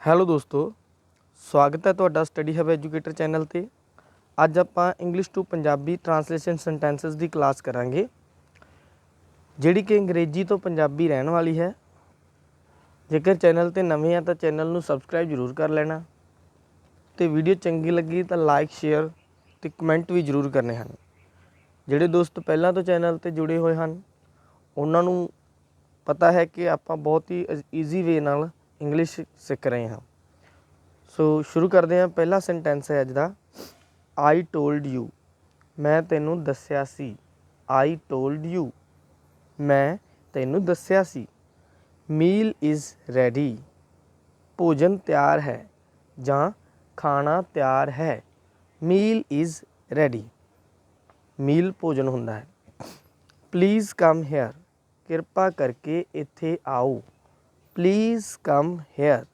Hello ਦੋਸਤੋ, ਸਵਾਗਤ ਹੈ ਤੁਹਾਡਾ ਸਟੱਡੀ ਹਬ ਐਜੂਕੇਟਰ ਚੈਨਲ ਤੇ। ਅੱਜ ਆਪਾਂ English to Punjabi translation sentences the class ਕਰਾਂਗੇ, ਜਿਹੜੀ ਕਿ ਅੰਗਰੇਜ਼ੀ ਤੋਂ ਪੰਜਾਬੀ ਰਹਿਣ ਵਾਲੀ ਹੈ। ਜੇਕਰ ਚੈਨਲ ਤੇ ਨਵੇਂ ਆ ਤਾਂ ਚੈਨਲ ਨੂੰ ਸਬਸਕ੍ਰਾਈਬ ਜ਼ਰੂਰ ਕਰ ਲੈਣਾ। ਤੇ ਵੀਡੀਓ ਚੰਗੀ ਲੱਗੀ ਤਾਂ ਲਾਈਕ ਸ਼ੇਅਰ ਤੇ ਕਮੈਂਟ ਵੀ ਜ਼ਰੂਰ ਕਰਨੇ ਹਨ। ਜਿਹੜੇ ਦੋਸਤ ਪਹਿਲਾਂ ਤੋਂ ਚੈਨਲ ਤੇ ਜੁੜੇ ਹੋਏ ਹਨ, ਉਹਨਾਂ ਨੂੰ ਪਤਾ ਹੈ ਕਿ ਆਪਾਂ ਬਹੁਤ ਹੀ ਈਜ਼ੀ ਵੇ ਨਾਲ ਇੰਗਲਿਸ਼ ਸਿੱਖ ਰਹੇ ਹਾਂ। ਸੋ ਸ਼ੁਰੂ ਕਰਦੇ ਹਾਂ। ਪਹਿਲਾ ਸੈਂਟੈਂਸ ਹੈ ਅੱਜ ਦਾ। ਆਈ ਟੋਲਡ ਯੂ ਮੈਂ ਤੈਨੂੰ ਦੱਸਿਆ ਸੀ। ਆਈ ਟੋਲਡ ਯੂ ਮੈਂ ਤੈਨੂੰ ਦੱਸਿਆ ਸੀ। ਮੀਲ ਇਜ਼ ਰੈਡੀ ਭੋਜਨ ਤਿਆਰ ਹੈ ਜਾਂ ਖਾਣਾ ਤਿਆਰ ਹੈ। ਮੀਲ ਇਜ਼ ਰੈਡੀ ਮੀਲ ਭੋਜਨ ਹੁੰਦਾ ਹੈ। ਪਲੀਜ਼ ਕਮ ਹੇਅਰ ਕਿਰਪਾ ਕਰਕੇ ਇੱਥੇ ਆਓ। ਪਲੀਜ਼ ਕਮ ਹੇਅਰ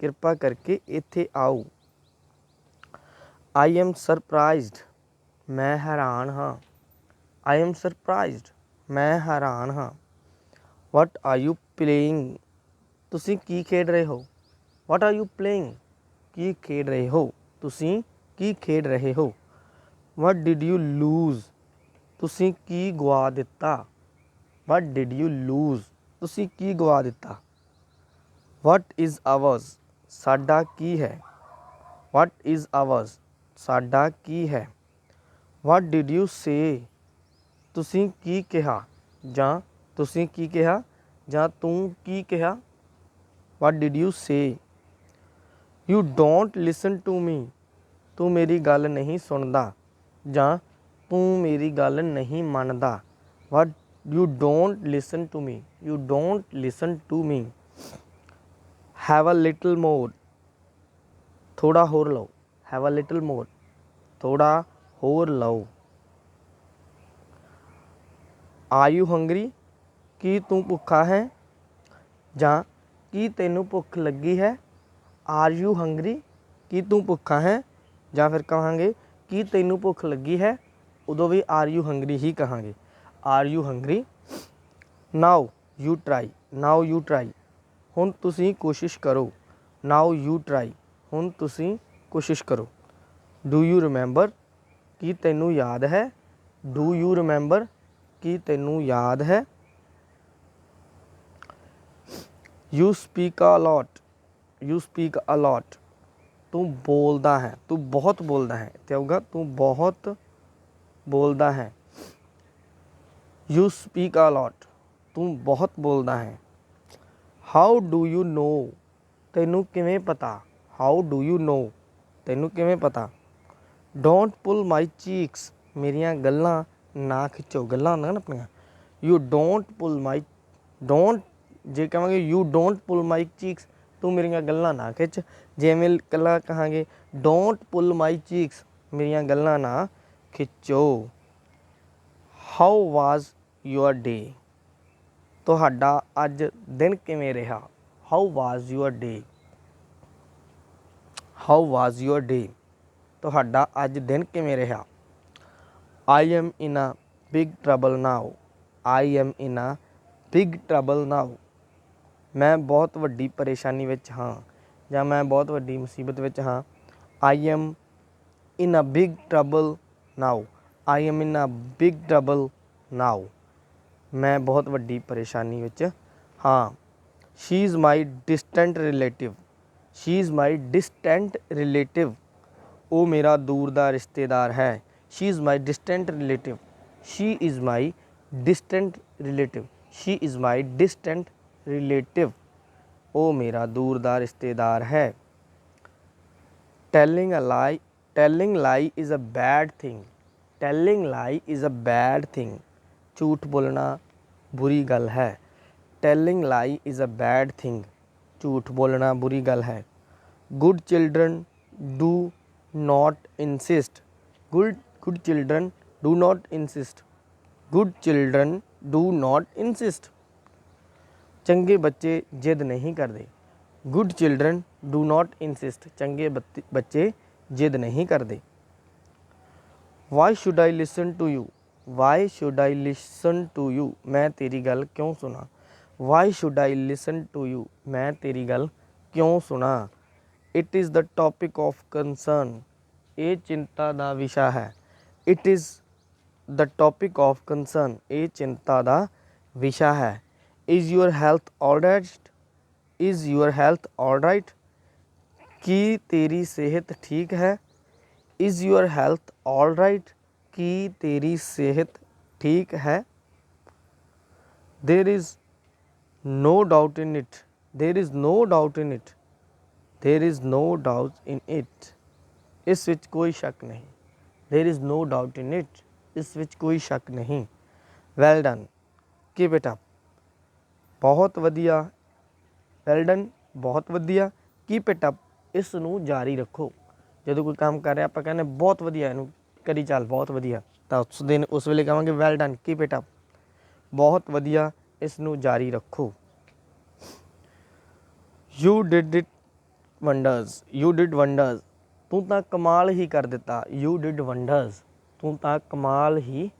ਕਿਰਪਾ ਕਰਕੇ ਇੱਥੇ ਆਓ ਆਈ ਐਮ ਸਰਪ੍ਰਾਈਜ਼ਡ ਮੈਂ ਹੈਰਾਨ ਹਾਂ ਆਈ ਐਮ ਸਰਪ੍ਰਾਈਜ਼ਡ ਮੈਂ ਹੈਰਾਨ ਹਾਂ ਵਾਟ ਆਰ ਯੂ ਪਲੇਇੰਗ ਤੁਸੀਂ ਕੀ ਖੇਡ ਰਹੇ ਹੋ ਵਾਟ ਆਰ ਯੂ ਪਲੇਇੰਗ ਕੀ ਖੇਡ ਰਹੇ ਹੋ ਤੁਸੀਂ ਕੀ ਖੇਡ ਰਹੇ ਹੋ ਵਾਟ ਡਿਡ ਯੂ ਲੂਜ਼ ਤੁਸੀਂ ਕੀ ਗਵਾ ਦਿੱਤਾ ਵਾਟ ਡਿਡ ਯੂ ਲੂਜ਼ ਤੁਸੀਂ ਕੀ ਗਵਾ ਦਿੱਤਾ ਵਟ ਇਜ਼ ਆਵਰਸ ਸਾਡਾ ਕੀ ਹੈ? ਵਟ ਇਜ਼ ਆਵਰਸ ਸਾਡਾ ਕੀ ਹੈ? ਵਟ ਡਿਡ ਯੂ ਸੇ ਤੁਸੀਂ ਕੀ ਕਿਹਾ? ਜਾਂ ਤੁਸੀਂ ਕੀ ਕਿਹਾ? ਜਾਂ ਤੂੰ ਕੀ ਕਿਹਾ? What did you say you don't listen to me ਤੂੰ ਮੇਰੀ ਗੱਲ ਨਹੀਂ ਸੁਣਦਾ। ਜਾਂ ਤੂੰ ਮੇਰੀ ਗੱਲ ਨਹੀਂ ਮੰਨਦਾ। What you don't listen to me you don't listen to me have a little more ਥੋੜਾ ਹੋਰ ਲਓ ਹੈਵ ਅ ਲਿਟਲ ਮੋਰ ਥੋੜਾ ਹੋਰ ਲਓ ਆਰ ਯੂ ਹੰਗਰੀ ਕੀ ਤੂੰ ਭੁੱਖਾ ਹੈ ਜਾਂ ਕੀ ਤੈਨੂੰ ਭੁੱਖ ਲੱਗੀ ਹੈ ਆਰ ਯੂ ਹੰਗਰੀ ਕੀ ਤੂੰ ਭੁੱਖਾ ਹੈ ਜਾਂ ਫਿਰ ਕਹਾਂਗੇ ਕੀ ਤੈਨੂੰ ਭੁੱਖ ਲੱਗੀ ਹੈ ਉਦੋਂ ਵੀ ਆਰ ਯੂ ਹੰਗਰੀ ਹੀ ਕਹਾਂਗੇ are you hungry now you try now you try ਹੁਣ ਤੁਸੀਂ ਕੋਸ਼ਿਸ਼ ਕਰੋ। ਨਾਓ ਯੂ ਟਰਾਈ ਹੁਣ ਤੁਸੀਂ ਕੋਸ਼ਿਸ਼ ਕਰੋ। ਡੂ ਯੂ ਰਿਮੈਂਬਰ ਕੀ ਤੈਨੂੰ ਯਾਦ ਹੈ? ਡੂ ਯੂ ਰਿਮੈਂਬਰ ਕੀ ਤੈਨੂੰ ਯਾਦ ਹੈ? You speak a lot you speak a lot ਤੂੰ ਬੋਲਦਾ ਹੈ। ਤੂੰ ਬਹੁਤ ਬੋਲਦਾ ਹੈ। ਤੇ ਆਊਗਾ। ਤੂੰ ਬਹੁਤ ਬੋਲਦਾ ਹੈ। ਯੂ ਸਪੀਕ ਅ ਲੋਟ ਤੂੰ ਬਹੁਤ ਬੋਲਦਾ ਹੈ। ਹਾਊ ਡੂ ਯੂ ਨੋ ਤੈਨੂੰ ਕਿਵੇਂ ਪਤਾ? ਹਾਊ ਡੂ ਯੂ ਨੋ ਤੈਨੂੰ ਕਿਵੇਂ ਪਤਾ? ਡੋਂਟ ਪੁੱਲ ਮਾਈ ਚੀਕਸ ਮੇਰੀਆਂ ਗੱਲਾਂ ਨਾ ਖਿੱਚੋ। ਗੱਲਾਂ ਨਾ ਆਪਣੀਆਂ। You don't pull my don't ਜੇ ਕਹਾਂਗੇ you don't pull my cheeks ਤੂੰ ਮੇਰੀਆਂ ਗੱਲਾਂ ਨਾ ਖਿੱਚ। ਜਿਵੇਂ ਕੱਲਾ ਕਹਾਂਗੇ ਡੋਂਟ ਪੁੱਲ ਮਾਈ ਚੀਕਸ ਮੇਰੀਆਂ ਗੱਲਾਂ ਨਾ ਖਿੱਚੋ। ਹਾਊ ਵਾਜ਼ ਯੂਅਰ ਡੇ ਤੁਹਾਡਾ ਅੱਜ ਦਿਨ ਕਿਵੇਂ ਰਿਹਾ? How was your day how was your day ਤੁਹਾਡਾ ਅੱਜ ਦਿਨ ਕਿਵੇਂ ਰਿਹਾ? I am in a big trouble now I am in a big trouble now ਮੈਂ ਬਹੁਤ ਵੱਡੀ ਪਰੇਸ਼ਾਨੀ ਵਿੱਚ ਹਾਂ ਜਾਂ ਮੈਂ ਬਹੁਤ ਵੱਡੀ ਮੁਸੀਬਤ ਵਿੱਚ ਹਾਂ। I am in a big trouble now I am in a big trouble now ਮੈਂ ਬਹੁਤ ਵੱਡੀ ਪਰੇਸ਼ਾਨੀ ਵਿੱਚ ਹਾਂ she is my distant relative she is my distant relative ਉਹ ਮੇਰਾ ਦੂਰ ਦਾ ਰਿਸ਼ਤੇਦਾਰ ਹੈ she is my distant relative she is my distant relative she is my distant relative ਉਹ ਮੇਰਾ ਦੂਰ ਦਾ ਰਿਸ਼ਤੇਦਾਰ ਹੈ telling a lie telling lie is a bad thing telling lie is a bad thing ਝੂਠ ਬੋਲਣਾ ਬੁਰੀ ਗੱਲ ਹੈ telling lie is a bad thing ਝੂਠ ਬੋਲਣਾ ਬੁਰੀ ਗੱਲ ਹੈ। Good children do not insist good good children do not insist good children do not insist ਚੰਗੇ ਬੱਚੇ ਜਿੱਦ ਨਹੀਂ ਕਰਦੇ। Good children do not insist ਚੰਗੇ ਬੱਚੇ ਜਿੱਦ ਨਹੀਂ ਕਰਦੇ। Why should I listen to you why should I listen to you ਮੈਂ ਤੇਰੀ ਗੱਲ ਕਿਉਂ ਸੁਣਾ? Why should I listen to you ਮੈਂ ਤੇਰੀ ਗੱਲ ਕਿਉਂ ਸੁਣਾ? It is the topic of concern ਇਹ ਚਿੰਤਾ ਦਾ ਵਿਸ਼ਾ ਹੈ। It is the topic of concern ਇਹ ਚਿੰਤਾ ਦਾ ਵਿਸ਼ਾ ਹੈ। Is your health alright is your health alright ਕੀ ਤੇਰੀ ਸਿਹਤ ਠੀਕ ਹੈ? ਇਜ਼ ਯੂਅਰ ਹੈਲਥ ਆਲਰਾਈਟ ਕੀ ਤੇਰੀ ਸਿਹਤ ਠੀਕ ਹੈ? There is no doubt in it there is no doubt in it there is no doubt in it ਇਸ ਵਿੱਚ ਕੋਈ ਸ਼ੱਕ ਨਹੀਂ there is no doubt in it ਇਸ ਵਿੱਚ ਕੋਈ ਸ਼ੱਕ ਨਹੀਂ well done keep it up ਬਹੁਤ ਵਧੀਆ well done ਬਹੁਤ ਵਧੀਆ keep it up ਇਸ ਨੂੰ ਜਾਰੀ ਰੱਖੋ ਜਦੋਂ ਕੋਈ ਕੰਮ ਕਰ ਰਿਹਾ ਆਪਾਂ ਕਹਿੰਦੇ ਬਹੁਤ ਵਧੀਆ ਇਹਨੂੰ ਕਰੀ ਚੱਲ ਬਹੁਤ ਵਧੀਆ ਤਾਂ ਉਸ ਦਿਨ ਉਸ ਵੇਲੇ ਕਹਾਂਗੇ well done keep it up ਬਹੁਤ ਵਧੀਆ ਇਸ ਨੂੰ ਜਾਰੀ ਰੱਖੋ। You did it wonders you did wonders ਤੂੰ ਤਾਂ ਕਮਾਲ ਹੀ ਕਰ ਦਿੱਤਾ। ਯੂ ਡਿਡ ਵੰਡਰਸ ਤੂੰ ਤਾਂ ਕਮਾਲ ਹੀ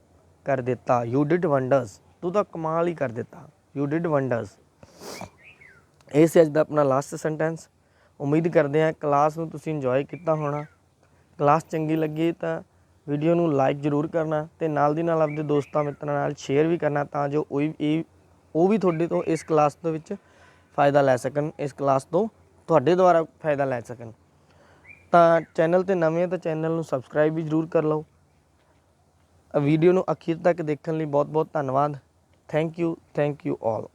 ਕਰ ਦਿੱਤਾ। ਯੂ ਡਿਡ ਵੰਡਰਸ ਤੂੰ ਤਾਂ ਕਮਾਲ ਹੀ ਕਰ ਦਿੱਤਾ। ਯੂ ਡਿਡ ਵੰਡਰਸ ਇਹ ਸੀ ਅੱਜ ਦਾ ਆਪਣਾ ਲਾਸਟ ਸੈਂਟੈਂਸ ਉਮੀਦ ਕਰਦੇ ਹਾਂ ਕਲਾਸ ਨੂੰ ਤੁਸੀਂ ਇੰਜੋਏ ਕੀਤਾ ਹੋਣਾ। ਕਲਾਸ ਚੰਗੀ ਲੱਗੀ ਤਾਂ ਵੀਡੀਓ ਨੂੰ ਲਾਈਕ ਜ਼ਰੂਰ ਕਰਨਾ ਤੇ ਨਾਲ ਦੀ ਨਾਲ ਆਪਣੇ ਦੋਸਤਾਂ ਮਿੱਤਰਾਂ ਨਾਲ ਸ਼ੇਅਰ ਵੀ ਕਰਨਾ ਤਾਂ ਜੋ ਕੋਈ ਇਹ- ਉਹ ਵੀ ਤੁਹਾਡੇ ਤੋਂ ਇਸ ਕਲਾਸ ਦੇ ਵਿੱਚ ਫਾਇਦਾ ਲੈ ਸਕਣ, ਇਸ ਕਲਾਸ ਤੋਂ ਤੁਹਾਡੇ ਦੁਆਰਾ ਫਾਇਦਾ ਲੈ ਸਕਣ। ਤਾਂ ਚੈਨਲ ਤੇ ਨਵੇਂ ਹੋ ਤਾਂ ਚੈਨਲ ਨੂੰ ਸਬਸਕ੍ਰਾਈਬ ਵੀ ਜ਼ਰੂਰ ਕਰ ਲਓ। ਵੀਡੀਓ ਨੂੰ ਅਖੀਰ ਤੱਕ ਦੇਖਣ ਲਈ ਬਹੁਤ ਬਹੁਤ ਧੰਨਵਾਦ। Thank you thank you all